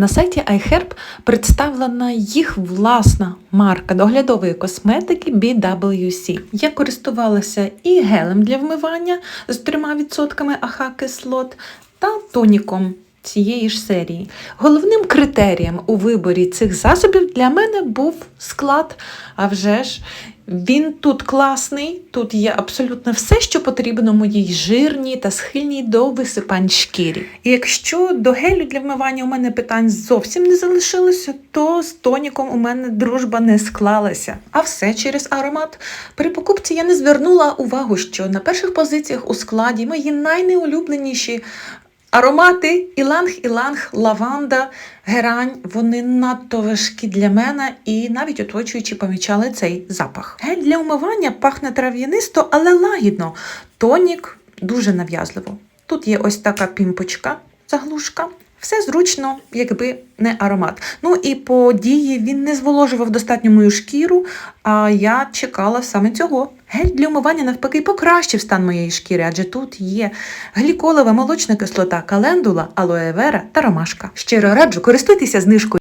На сайті iHerb представлена їх власна марка доглядової косметики BWC. Я користувалася і гелем для вмивання з 3% АХ кислот та тоніком цієї ж серії. Головним критерієм у виборі цих засобів для мене був склад. А вже ж він тут класний, тут є абсолютно все, що потрібно моїй жирній та схильній до висипань шкірі. І якщо до гелю для вмивання у мене питань зовсім не залишилося, то з тоніком у мене дружба не склалася. А все через аромат. При покупці я не звернула увагу, що на перших позиціях у складі мої найнеулюбленіші Аромати іланг-іланг, лаванда, герань, вони надто важкі для мене і навіть оточуючи помічали цей запах. Гель для умивання пахне трав'янисто, але лагідно. Тонік дуже нав'язливо. Тут є ось така пімпочка, заглушка. Все зручно, якби не аромат. Ну і по дії він не зволожував достатньо мою шкіру, а я чекала саме цього. Гель для умивання навпаки покращив стан моєї шкіри, адже тут є гліколова молочна кислота, календула, алоевера та ромашка. Щиро раджу користуйтеся знижкою.